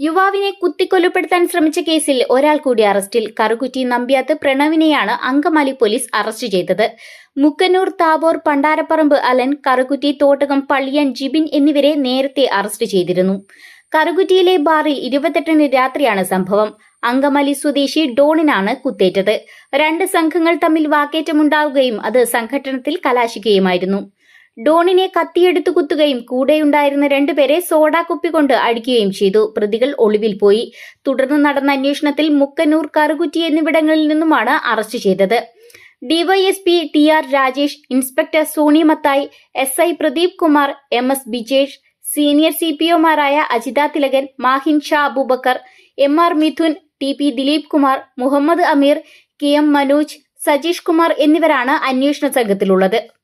യുവാവിനെ കുത്തിക്കൊലപ്പെടുത്താൻ ശ്രമിച്ച കേസിൽ ഒരാൾ കൂടി അറസ്റ്റിൽ. കറുകുറ്റി നമ്പ്യാത്ത് പ്രണവിനെയാണ് അങ്കമാലി പോലീസ് അറസ്റ്റ് ചെയ്തത്. മുക്കന്നൂർ താബോർ പണ്ടാരപ്പറമ്പ് അലൻ കറുകുറ്റി തോട്ടകം പള്ളിയൻ ജിബിൻ എന്നിവരെ നേരത്തെ അറസ്റ്റ് ചെയ്തിരുന്നു. കറുകുറ്റിയിലെ ബാറിൽ ഇരുപത്തെട്ടിന് രാത്രിയാണ് സംഭവം. അങ്കമാലി സ്വദേശി ഡോണിനാണ് കുത്തേറ്റത്. രണ്ട് സംഘങ്ങൾ തമ്മിൽ വാക്കേറ്റമുണ്ടാവുകയും അത് സംഘടനത്തിൽ കലാശിക്കുകയുമായിരുന്നു. ഡോണിനെ കത്തിയെടുത്തു കുത്തുകയും കൂടെയുണ്ടായിരുന്ന രണ്ടുപേരെ സോഡാ കുപ്പി കൊണ്ട് അടിക്കുകയും ചെയ്തു. പ്രതികൾ ഒളിവിൽ പോയി. തുടർന്ന് നടന്ന അന്വേഷണത്തിൽ മുക്കന്നൂർ കറുകുറ്റി എന്നിവിടങ്ങളിൽ നിന്നുമാണ് അറസ്റ്റ് ചെയ്തത്. DYSP T R Rajesh inspector Soni Mathai S I Pradeep Kumar M S Bijesh senior C P ഒമാരായ Ajitha Thilakan Mahin Shah Abubakar M R Mithun T P Dileep Kumar Muhammad Ameer K M Manoj Sajeesh Kumar എന്നിവരാണ് അന്വേഷണ സംഘത്തിലുള്ളത്.